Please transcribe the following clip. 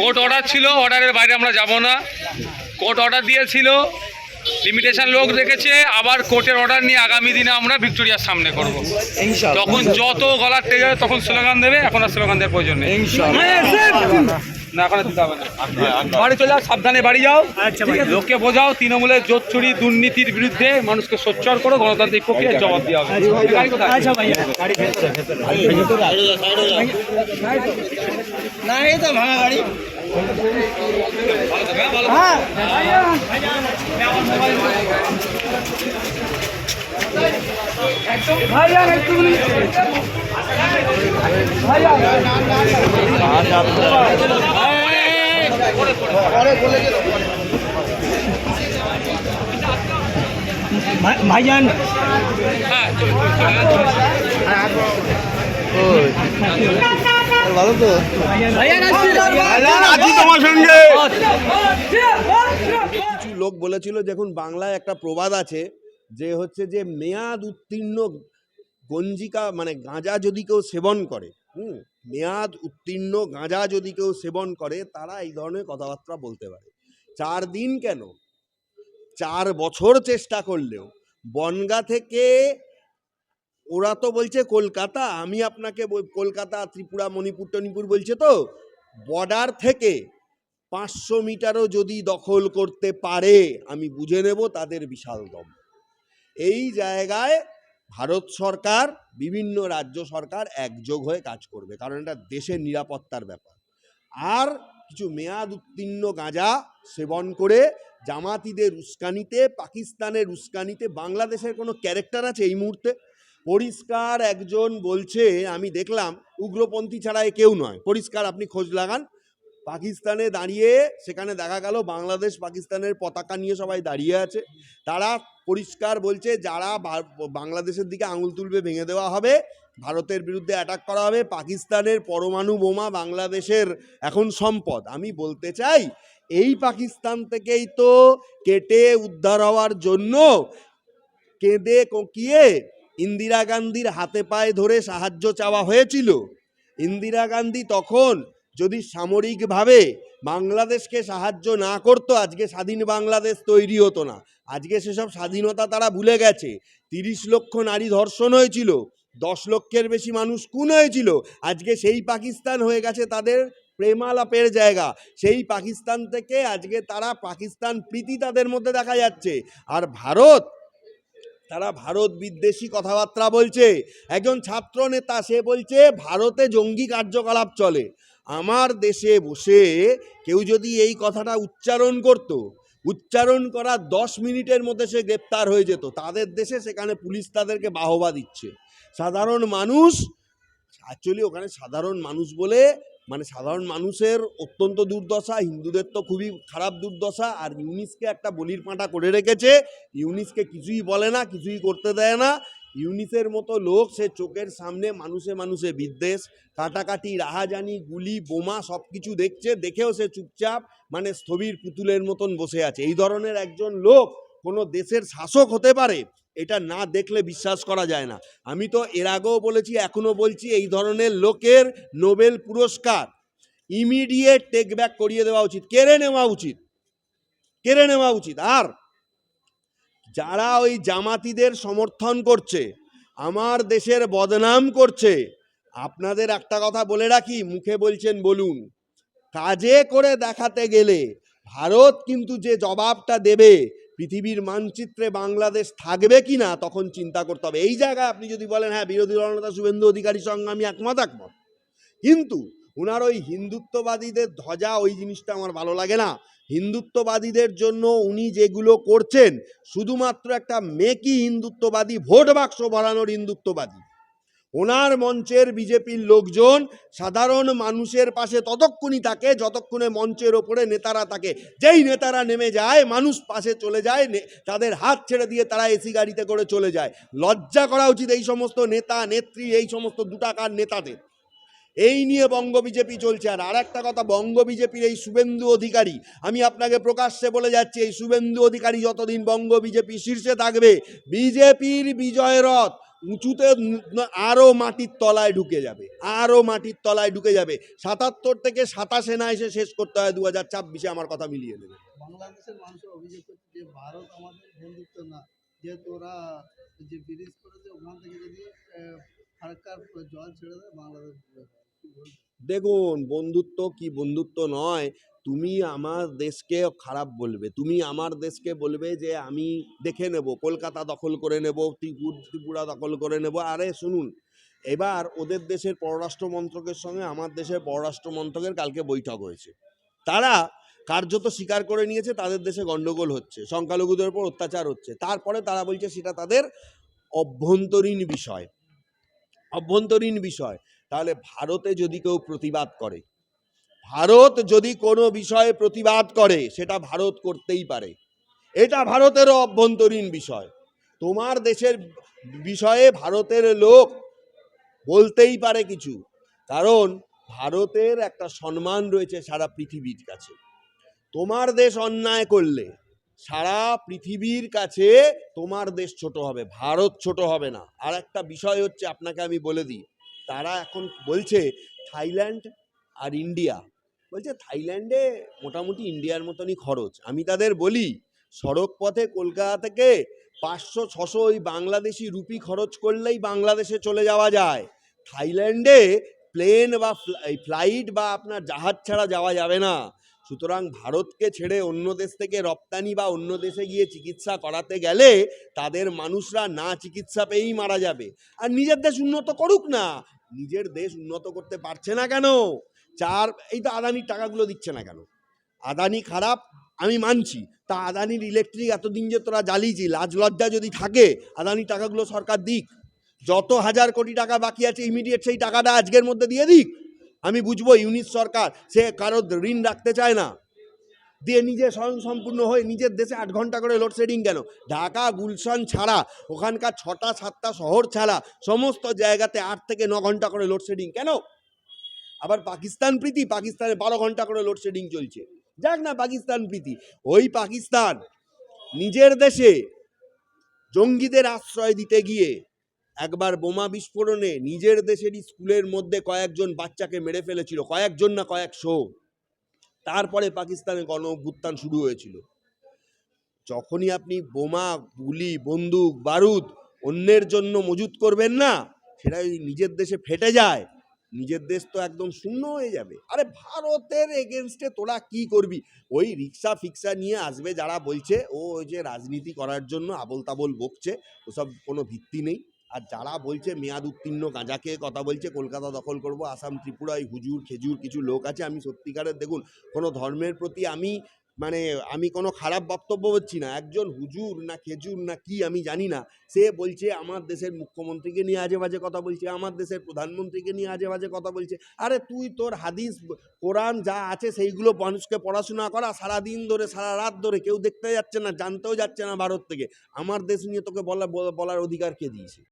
Court order ছিল অর্ডারের বাইরে আমরা যাব না। কোর্ট অর্ডার দিয়েছিল লিমিটেশন লোক রেখেছে আবার কোর্টের অর্ডার নিয়ে আগামী দিনে আমরা ভিক্টোরিয়ার সামনে করব। তখন যত গলার তেজ হবে তখন স্লোগান দেবে এখন আর স্লোগান দেওয়ার প্রয়োজন নেই। না এখন আর দিতে হবে না। বাড়ি চলে যাও সাবধানে বাড়ি যাও। লোককে বোঝাও তৃণমূলের জোট চুরি দুর্নীতির বিরুদ্ধে মানুষকে সোচ্চার করো গণতান্ত্রিক প্রক্রিয়ার জবাব দেওয়া হবে। ভাঙা গাড়ি। ভাইজান হ্যাঁ। ভালো তো আছি তোমার সঙ্গে কিছু লোক বলেছিল দেখুন বাংলায় একটা প্রবাদ আছে যে হচ্ছে যে মেয়াদ উত্তীর্ণ গঞ্জিকা মানে গাঁজা যদি কেউ সেবন করে হুম মেয়াদ উত্তীর্ণ গাঁজা যদি কেউ সেবন করে, তারা এই ধরনের কথাবার্তা বলতে পারে। চার দিন কেন? চার বছর চেষ্টা করলেও, বনগা থেকে ওরা তো বলছে কলকাতা, আমি আপনাকে কলকাতা, ত্রিপুরা, মণিপুর, টনিপুর বলছে তো বর্ডার থেকে পাঁচশো মিটারও যদি দখল করতে পারে, আমি বুঝে নেব তাদের বিশাল দম। এই জায়গায় ভারত সরকার, বিভিন্ন রাজ্য সরকার একযোগ হয়ে কাজ করবে। কারণ এটা দেশের নিরাপত্তার ব্যাপার। আর কিছু মেয়াদ উত্তীর্ণ গাঁজা সেবন করে জামাতিদের উস্কানিতে, পাকিস্তানের উস্কানিতে, বাংলাদেশের কোনো ক্যারেক্টার আছে এই মুহূর্তে? পরিষ্কার একজন বলছে, আমি দেখলাম, উগ্রপন্থী ছাড়া এ কেউ নয়। পরিষ্কার, আপনি খোঁজ লাগান। পাকিস্তানে দাঁড়িয়ে সেখানে দেখা গেল বাংলাদেশ পাকিস্তানের পতাকা নিয়ে সবাই দাঁড়িয়ে আছে। তারা পরিষ্কার বলছে, যারা বাংলাদেশের দিকে আঙুল তুলবে, ভেঙে দেওয়া হবে। ভারতের বিরুদ্ধে অ্যাটাক করা হবে। পাকিস্তানের পরমাণু বোমা বাংলাদেশের এখন সম্পদ। আমি বলতে চাই, এই পাকিস্তান থেকেই তো কেটে উদ্ধার হওয়ার জন্য কেঁদে কোকিয়ে ইন্দিরা গান্ধীর হাতে পায়ে ধরে সাহায্য চাওয়া হয়েছিল। ইন্দিরা গান্ধী তখন যদি সামরিকভাবে বাংলাদেশকে সাহায্য না করতো, আজকে স্বাধীন বাংলাদেশ তৈরি হতো না। আজকে সেসব স্বাধীনতা তারা ভুলে গেছে। তিরিশ লক্ষ নারী ধর্ষণ হয়েছিল, দশ লক্ষের বেশি মানুষ খুন হয়েছিল। আজকে সেই পাকিস্তান হয়ে গেছে তাদের প্রেমালাপের জায়গা। সেই পাকিস্তান থেকে আজকে তারা পাকিস্তান প্রীতি তাদের মধ্যে দেখা যাচ্ছে। আর ভারত, তারা ভারত বিদ্বেষী কথাবার্তা বলছে। একজন ছাত্র নেতা সে বলছে, ভারতে জঙ্গি কার্যকলাপ চলে। আমার দেশে বসে কেউ যদি এই কথাটা উচ্চারণ করত, উচ্চারণ করা দশ মিনিটের মধ্যে সে গ্রেপ্তার হয়ে যেত। তাদের দেশে সেখানে পুলিশ তাদেরকে বাহবা দিচ্ছে। সাধারণ মানুষ অ্যাকচুয়ালি ওখানে সাধারণ মানুষ বলে মানে সাধারণ মানুষের অত্যন্ত দুর্দশা, হিন্দুদের তো খুবই খারাপ দুর্দশা, আর ইউনিসকে একটা বলির পাঁটা করে রেখেছে। ইউনিসকে কিছুই বলে না, কিছুই করতে দেয় না। ইউনিসের মতো লোক, সে চোখের সামনে মানুষে মানুষে বিদ্বেষ, কাটাকাটি, রাহাজানি, গুলি, বোমা সব কিছু দেখছে, দেখেও সে চুপচাপ মানে স্থবির পুতুলের মতন বসে আছে। এই ধরনের একজন লোক কোনো দেশের শাসক হতে পারে, এটা না দেখলে বিশ্বাস করা যায় না। আমি তো এর আগেও বলেছি, এখনও বলছি, এই ধরনের লোকের নোবেল পুরস্কার ইমিডিয়েট টেক ব্যাক করিয়ে দেওয়া উচিত। কেড়ে নেওয়া উচিত। কেড়ে নেওয়া উচিত। আর যারা ওই জামাতিদের সমর্থন করছে, আমার দেশের বদনাম করছে, আপনাদের একটা কথা বলে রাখি, মুখে বলছেন বলুন, কাজে করে দেখাতে গেলে ভারত কিন্তু যে জবাবটা দেবে, পৃথিবীর মানচিত্রে বাংলাদেশ থাকবে কি না তখন চিন্তা করতে হবে। এই জায়গায় আপনি যদি বলেন হ্যাঁ বিরোধী দলনেতা শুভেন্দু অধিকারীর সঙ্গে আমি একমত একমত। কিন্তু ওনার ওই হিন্দুত্ববাদীদের ধ্বজা, ওই জিনিসটা আমার ভালো লাগে না। হিন্দুত্ববাদীদের জন্য উনি যেগুলো করছেন, শুধুমাত্র একটা মেকি হিন্দুত্ববাদী ভোট বাক্স ভরানোর হিন্দুত্ববাদী। ওনার মঞ্চের বিজেপির লোকজন সাধারণ মানুষের পাশে ততক্ষণই থাকে, যতক্ষণে মঞ্চের ওপরে নেতারা থাকে। যেই নেতারা নেমে যায়, মানুষ পাশে চলে যায় তাদের হাত ছেড়ে দিয়ে তারা এসি গাড়িতে করে চলে যায়। লজ্জা করা উচিত এই সমস্ত নেতা, নেত্রী, এই সমস্ত দুটাকার নেতাদের। এই নিয়ে বঙ্গ বিজেপি চলছে। আর আর একটা কথা বঙ্গ বিজেপির এই শুভেন্দু অধিকারী, আমি আপনাকে প্রকাশ্যে বলে যাচ্ছি, এই শুভেন্দু অধিকারী যতদিন বঙ্গ বিজেপি শীর্ষে থাকবে, বিজেপির বিজয় রথ উঁচুতে আরও মাটির তলায় ঢুকে যাবে আরও মাটির তলায় ঢুকে যাবে। সাতাত্তর থেকে সাতাশে না এসে শেষ করতে হয় দু হাজার ছাব্বিশে আমার কথা মিলিয়ে নেবে বাংলাদেশের মানুষের অভিযোগ করছে যে, ভারত আমাদের বন্ধুত্ব না। যে ব্রিজ করেছে, ওখান থেকে যদি জল ছেড়ে দেয়, বাংলাদেশ দেখুন, বন্ধুত্ব কি বন্ধুত্ব নয়, তুমি আমার দেশকে খারাপ বলবে। তুমি আমার দেশকে বলবে যে, আমি দেখে নেব, কলকাতা দখল করে নেব, ত্রিপুর, ত্রিপুরা দখল করে নেব। আরে, শুনুন, এবার ওদের দেশের পররাষ্ট্র মন্ত্রকের সঙ্গে আমার দেশের পররাষ্ট্র মন্ত্রকের কালকে বৈঠক হয়েছে। তারা কার্যত স্বীকার করে নিয়েছে, তাদের দেশে গন্ডগোল হচ্ছে, সংখ্যালঘুদের উপর অত্যাচার হচ্ছে। তারপরে তারা বলছে, সেটা তাদের অভ্যন্তরীণ বিষয়। অভ্যন্তরীণ বিষয়। তাহলে ভারতে যদি কেউ প্রতিবাদ করে, ভারত যদি কোনো বিষয়ে প্রতিবাদ করে, সেটা ভারত করতেই পারে। এটা ভারতেরও অভ্যন্তরীণ বিষয়। তোমার দেশের বিষয়ে ভারতের লোক বলতেই পারে কিছু। কারণ ভারতের একটা সম্মান রয়েছে সারা পৃথিবীর কাছে। তোমার দেশ অন্যায় করলে সারা পৃথিবীর কাছে তোমার দেশ ছোট হবে, ভারত ছোট হবে না। আর একটা বিষয় হচ্ছে, আপনাকে আমি বলে দিই তারা এখন বলছে থাইল্যান্ড আর ইন্ডিয়া। বলছে থাইল্যান্ডে মোটামুটি ইন্ডিয়ার মতনই খরচ। আমি তাদের বলি, সড়ক পথে কলকাতা থেকে পাঁচশো, ছশো ওই বাংলাদেশি রুপি খরচ করলেই বাংলাদেশে চলে যাওয়া যায়। থাইল্যান্ডে প্লেন বা ফ্লাইট বা আপনার জাহাজ ছাড়া যাওয়া যাবে না। সুতরাং ভারতকে ছেড়ে অন্য দেশ থেকে রপ্তানি বা অন্য দেশে গিয়ে চিকিৎসা করাতে গেলে তাদের মানুষরা না চিকিৎসা পেয়েই মারা যাবে। আর নিজের দেশ উন্নত করুক না নিজের দেশ উন্নত করতে পারছে না কেন? চার, এই তো আদানির টাকাগুলো দিচ্ছে না কেন? আদানি খারাপ, আমি মানছি। তা আদানির ইলেকট্রিক এতদিন যে তোরা জ্বালিয়েছি, লাজ লজ্জা যদি থাকে, আদানি টাকাগুলো সরকার দিক। যত হাজার কোটি টাকা বাকি আছে ইমিডিয়েট সেই টাকাটা আজকের মধ্যে দিয়ে দিক। আমি বুঝব ইউনিট সরকার, সে কারও ঋণ রাখতে চায় না। দিয়ে নিজে স্বয়ং সম্পূর্ণ হয়ে নিজের দেশে আট ঘণ্টা করে লোডশেডিং কেন ঢাকা, গুলশান ছাড়া, ওখানকার ছটা, সাতটা শহর ছাড়া সমস্ত জায়গাতে আট থেকে ন ঘণ্টা করে লোডশেডিং কেন? আবার পাকিস্তান প্রীতি, পাকিস্তানে বারো ঘণ্টা করে লোডশেডিং চলছে। যাক না পাকিস্তান প্রীতি। ওই পাকিস্তান নিজের দেশে জঙ্গিদের আশ্রয় দিতে গিয়ে একবার বোমা বিস্ফোরণে নিজের দেশেরই স্কুলের মধ্যে কয়েকজন বাচ্চাকে মেরে ফেলেছিল। কয়েকজন না কয়েকশো। তারপরে পাকিস্তানে গণ অভ্যুত্থান শুরু হয়েছিল। যখনই আপনি বোমা, গুলি, বন্দুক, বারুদ অন্যের জন্য মজুত করবেন না, সেটা নিজের দেশে ফেটে যায়। নিজের দেশ তো একদম শূন্য হয়ে যাবে। আরে ভারতের এগেনস্টে তোরা কি করবি? ওই রিক্সা ফিক্সা নিয়ে আসবে যারা বলছে, ও ওই যে রাজনীতি করার জন্য আবল তাবল বকছে, ওসব কোনো ভিত্তি নেই। আর যারা বলছে মেয়াদ উত্তীর্ণ, গাঁজা খেয়ে কথা বলছে, কলকাতা দখল করব, আসাম ত্রিপুরায় হুজুর, খেজুর কিছু লোক আছে, আমি সত্যিকারের দেখুন, কোনো ধর্মের প্রতি আমি মানে আমি কোনো খারাপ বক্তব্য হচ্ছি না। একজন হুজুর না খেজুর না কি আমি জানি না। সে বলছে, আমার দেশের মুখ্যমন্ত্রীকে নিয়ে আজে বাজে কথা বলছে, আমার দেশের প্রধানমন্ত্রীকে নিয়ে আজে বাজে কথা বলছে। আরে তুই তোর হাদিস, কোরআন যা আছে, সেইগুলো মানুষকে পড়াশোনা করা সারা দিন ধরে, সারা রাত ধরে, কেউ দেখতে যাচ্ছে না, জানতেও যাচ্ছে না ভারত থেকে। আমার দেশ নিয়ে তোকে বলা, বলার অধিকার কে দিয়েছে?